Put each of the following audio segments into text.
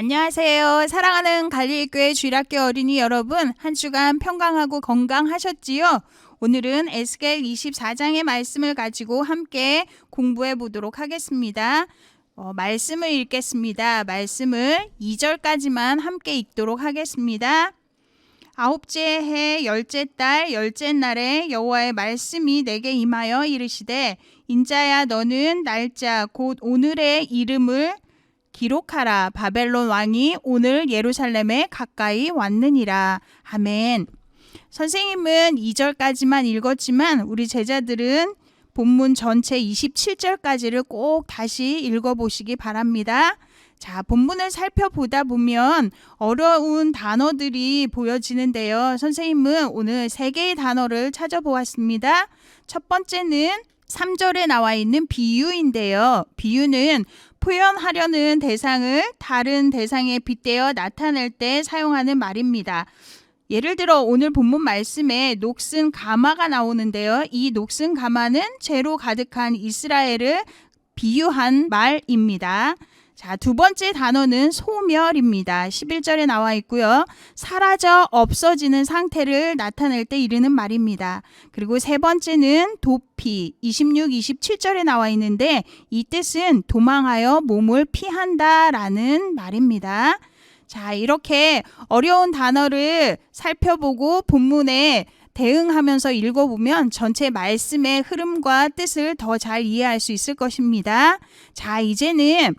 안녕하세요. 사랑하는 갈릴교회 주일학교 어린이 여러분, 한 주간 평강하고 건강하셨지요? 오늘은 에스겔 24장의 말씀을 가지고 함께 공부해 보도록 하겠습니다. 어, 말씀을 읽겠습니다. 말씀을 2절까지만 함께 읽도록 하겠습니다. 아홉째 해 열째 달 열째 날에 여호와의 말씀이 내게 임하여 이르시되 인자야 너는 날짜 곧 오늘의 이름을 기록하라 바벨론 왕이 오늘 예루살렘에 가까이 왔느니라 아멘. 선생님은 2절까지만 읽었지만 우리 제자들은 본문 전체 27절까지를 꼭 다시 읽어보시기 바랍니다. 자, 본문을 살펴보다 보면 어려운 단어들이 보여지는데요. 선생님은 오늘 세 개의 단어를 찾아보았습니다. 첫 번째는 3절에 나와 있는 비유인데요. 비유는 표현하려는 대상을 다른 대상에 빗대어 나타낼 때 사용하는 말입니다. 예를 들어 오늘 본문 말씀에 녹슨 가마가 나오는데요. 이 녹슨 가마는 죄로 가득한 이스라엘을 비유한 말입니다. 자, 두 번째 단어는 소멸입니다. 11절에 나와 있고요. 사라져 없어지는 상태를 나타낼 때 이르는 말입니다. 그리고 세 번째는 도피. 26, 27절에 나와 있는데 이 뜻은 도망하여 몸을 피한다라는 말입니다. 자, 이렇게 어려운 단어를 살펴보고 본문에 대응하면서 읽어보면 전체 말씀의 흐름과 뜻을 더 잘 이해할 수 있을 것입니다. 자, 이제는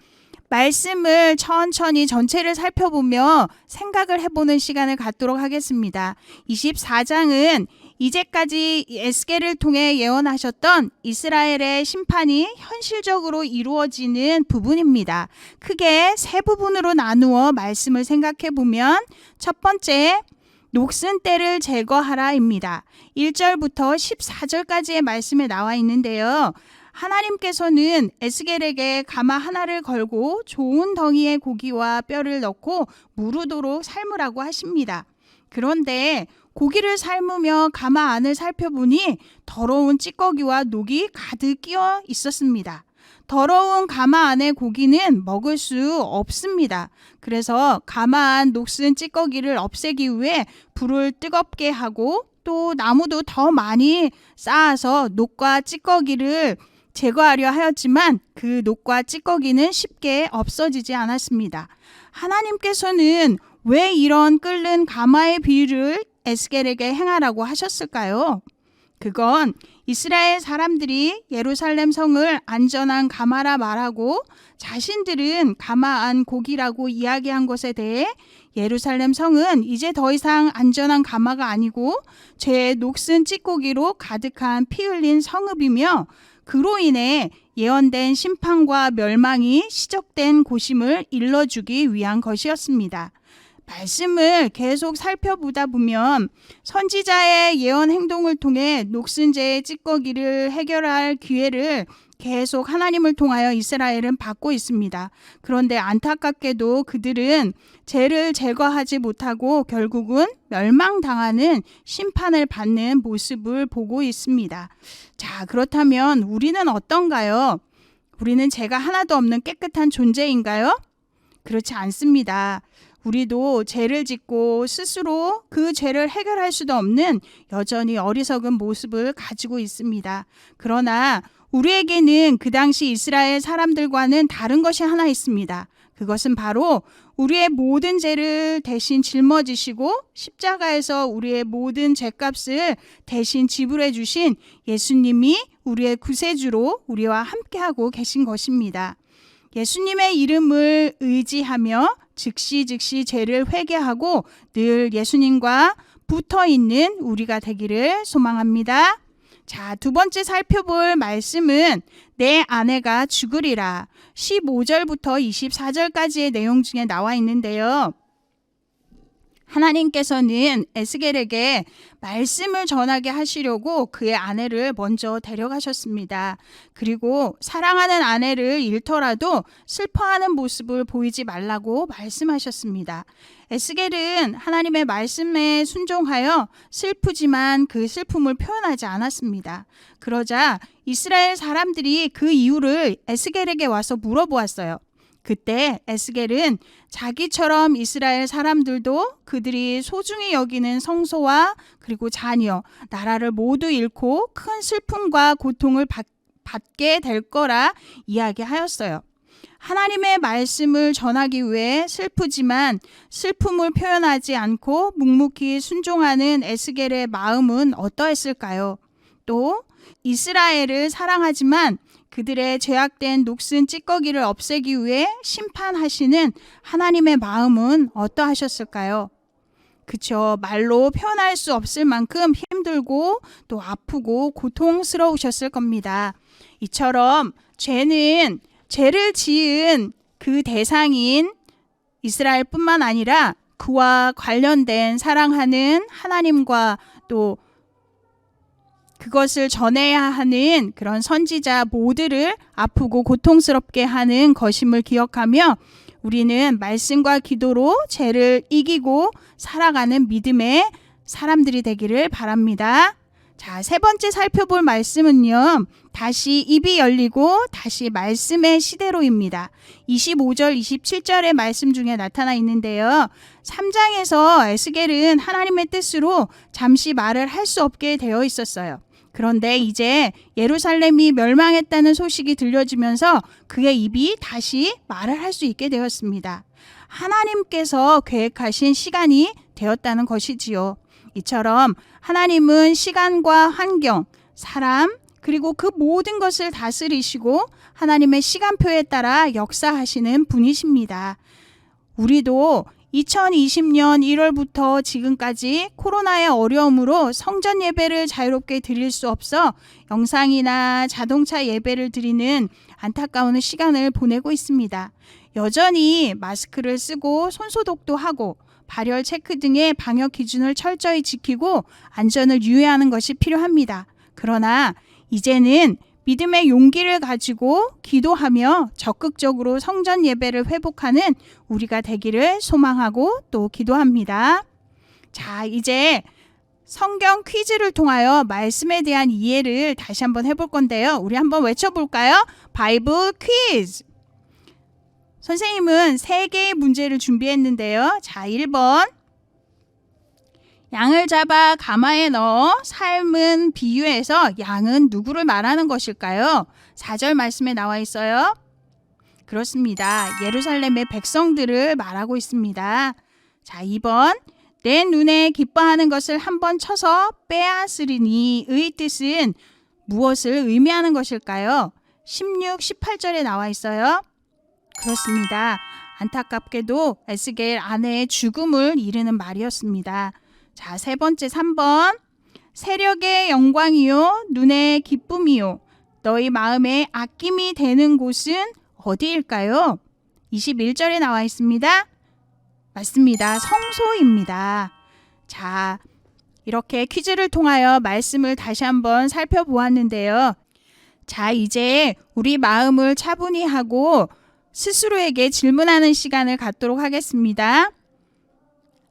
말씀을 천천히 전체를 살펴보며 생각을 해보는 시간을 갖도록 하겠습니다. 24장은 이제까지 에스겔을 통해 예언하셨던 이스라엘의 심판이 현실적으로 이루어지는 부분입니다. 크게 세 부분으로 나누어 말씀을 생각해 보면 첫 번째 녹슨 때를 제거하라입니다. 1절부터 14절까지의 말씀에 나와 있는데요. 하나님께서는 에스겔에게 가마 하나를 걸고 좋은 덩이의 고기와 뼈를 넣고 무르도록 삶으라고 하십니다. 그런데 고기를 삶으며 가마 안을 살펴보니 더러운 찌꺼기와 녹이 가득 끼어 있었습니다. 더러운 가마 안의 고기는 먹을 수 없습니다. 그래서 가마 안 녹슨 찌꺼기를 없애기 위해 불을 뜨겁게 하고 또 나무도 더 많이 쌓아서 녹과 찌꺼기를 제거하려 하였지만 그 녹과 찌꺼기는 쉽게 없어지지 않았습니다. 하나님께서는 왜 이런 끓는 가마의 비유를 에스겔에게 행하라고 하셨을까요? 그건 이스라엘 사람들이 예루살렘 성을 안전한 가마라 말하고 자신들은 가마 안 고기라고 이야기한 것에 대해 예루살렘 성은 이제 더 이상 안전한 가마가 아니고 죄의 녹슨 찌꺼기로 가득한 피 흘린 성읍이며 그로 인해 예언된 심판과 멸망이 시적된 고심을 일러주기 위한 것이었습니다. 말씀을 계속 살펴보다 보면 선지자의 예언 행동을 통해 녹슨죄의 찌꺼기를 해결할 기회를 계속 하나님을 통하여 이스라엘은 받고 있습니다. 그런데 안타깝게도 그들은 죄를 제거하지 못하고 결국은 멸망당하는 심판을 받는 모습을 보고 있습니다. 자, 그렇다면 우리는 어떤가요? 우리는 죄가 하나도 없는 깨끗한 존재인가요? 그렇지 않습니다. 우리도 죄를 짓고 스스로 그 죄를 해결할 수도 없는 여전히 어리석은 모습을 가지고 있습니다. 그러나 우리에게는 그 당시 이스라엘 사람들과는 다른 것이 하나 있습니다. 그것은 바로 우리의 모든 죄를 대신 짊어지시고 십자가에서 우리의 모든 죄값을 대신 지불해 주신 예수님이 우리의 구세주로 우리와 함께하고 계신 것입니다. 예수님의 이름을 의지하며 즉시 즉시 죄를 회개하고 늘 예수님과 붙어 있는 우리가 되기를 소망합니다. 자, 두 번째 살펴볼 말씀은 내 아내가 죽으리라. 15절부터 24절까지의 내용 중에 나와 있는데요. 하나님께서는 에스겔에게 말씀을 전하게 하시려고 그의 아내를 먼저 데려가셨습니다. 그리고 사랑하는 아내를 잃더라도 슬퍼하는 모습을 보이지 말라고 말씀하셨습니다. 에스겔은 하나님의 말씀에 순종하여 슬프지만 그 슬픔을 표현하지 않았습니다. 그러자 이스라엘 사람들이 그 이유를 에스겔에게 와서 물어보았어요. 그때 에스겔은 자기처럼 이스라엘 사람들도 그들이 소중히 여기는 성소와 그리고 자녀, 나라를 모두 잃고 큰 슬픔과 고통을 받, 받게 될 거라 이야기하였어요. 하나님의 말씀을 전하기 위해 슬프지만 슬픔을 표현하지 않고 묵묵히 순종하는 에스겔의 마음은 어떠했을까요? 또 이스라엘을 사랑하지만 그들의 죄악된 녹슨 찌꺼기를 없애기 위해 심판하시는 하나님의 마음은 어떠하셨을까요? 그쵸. 말로 표현할 수 없을 만큼 힘들고 또 아프고 고통스러우셨을 겁니다. 이처럼 죄는 죄를 지은 그 대상인 이스라엘뿐만 아니라 그와 관련된 사랑하는 하나님과 또 그것을 전해야 하는 그런 선지자 모두를 아프고 고통스럽게 하는 것임을 기억하며 우리는 말씀과 기도로 죄를 이기고 살아가는 믿음의 사람들이 되기를 바랍니다. 자, 세 번째 살펴볼 말씀은요. 다시 입이 열리고 다시 말씀의 시대로입니다. 25절, 27절의 말씀 중에 나타나 있는데요. 3장에서 에스겔은 하나님의 뜻으로 잠시 말을 할 수 없게 되어 있었어요. 그런데 이제 예루살렘이 멸망했다는 소식이 들려지면서 그의 입이 다시 말을 할 수 있게 되었습니다. 하나님께서 계획하신 시간이 되었다는 것이지요. 이처럼 하나님은 시간과 환경, 사람, 그리고 그 모든 것을 다스리시고 하나님의 시간표에 따라 역사하시는 분이십니다. 우리도 2020년 1월부터 지금까지 코로나의 어려움으로 성전 예배를 자유롭게 드릴 수 없어 영상이나 자동차 예배를 드리는 안타까운 시간을 보내고 있습니다. 여전히 마스크를 쓰고 손소독도 하고 발열 체크 등의 방역 기준을 철저히 지키고 안전을 유의하는 것이 필요합니다. 그러나 이제는 믿음의 용기를 가지고 기도하며 적극적으로 성전 예배를 회복하는 우리가 되기를 소망하고 또 기도합니다. 자, 이제 성경 퀴즈를 통하여 말씀에 대한 이해를 다시 한번 해볼 건데요. 우리 한번 외쳐볼까요? 바이블 퀴즈! 선생님은 세 개의 문제를 준비했는데요. 자, 1번. 양을 잡아 가마에 넣어 삶은 비유해서 양은 누구를 말하는 것일까요? 4절 말씀에 나와 있어요. 그렇습니다. 예루살렘의 백성들을 말하고 있습니다. 자, 2번. 내 눈에 기뻐하는 것을 한 번 쳐서 빼앗으리니의 뜻은 무엇을 의미하는 것일까요? 16, 18절에 나와 있어요. 그렇습니다. 안타깝게도 에스겔 아내의 죽음을 이르는 말이었습니다. 자, 세 번째 3번. 세력의 영광이요, 눈의 기쁨이요, 너희 마음에 아낌이 되는 곳은 어디일까요? 21절에 나와 있습니다. 맞습니다. 성소입니다. 자, 이렇게 퀴즈를 통하여 말씀을 다시 한번 살펴보았는데요. 자, 이제 우리 마음을 차분히 하고 스스로에게 질문하는 시간을 갖도록 하겠습니다.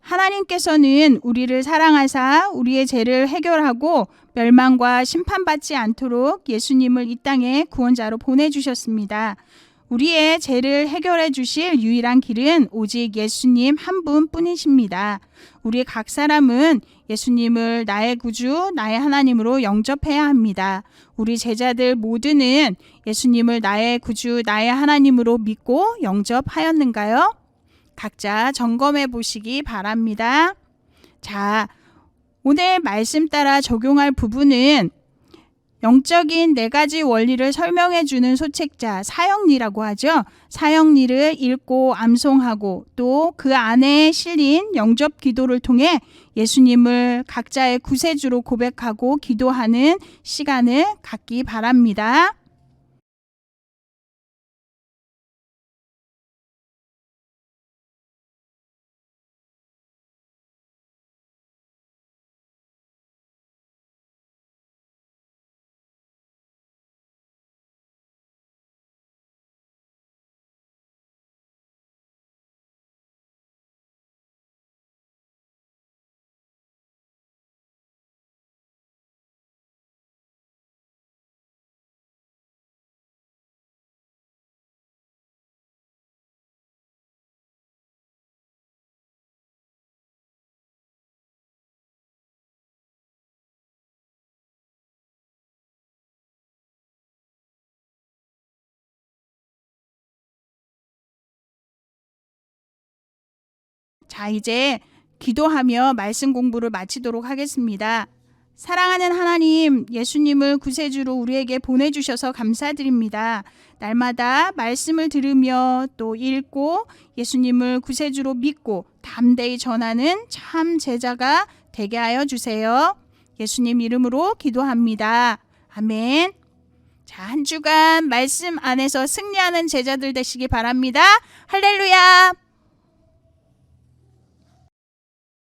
하나님께서는 우리를 사랑하사 우리의 죄를 해결하고 멸망과 심판받지 않도록 예수님을 이 땅에 구원자로 보내주셨습니다. 우리의 죄를 해결해 주실 유일한 길은 오직 예수님 한 분 뿐이십니다. 우리 각 사람은 예수님을 나의 구주, 나의 하나님으로 영접해야 합니다. 우리 제자들 모두는 예수님을 나의 구주, 나의 하나님으로 믿고 영접하였는가요? 각자 점검해 보시기 바랍니다. 자, 오늘 말씀 따라 적용할 부분은 영적인 네 가지 원리를 설명해 주는 소책자 사형리라고 하죠. 사형리를 읽고 암송하고 또 그 안에 실린 영접 기도를 통해 예수님을 각자의 구세주로 고백하고 기도하는 시간을 갖기 바랍니다. 자, 이제 기도하며 말씀 공부를 마치도록 하겠습니다. 사랑하는 하나님, 예수님을 구세주로 우리에게 보내주셔서 감사드립니다. 날마다 말씀을 들으며 또 읽고 예수님을 구세주로 믿고 담대히 전하는 참 제자가 되게 하여 주세요. 예수님 이름으로 기도합니다. 아멘. 자, 한 주간 말씀 안에서 승리하는 제자들 되시기 바랍니다. 할렐루야!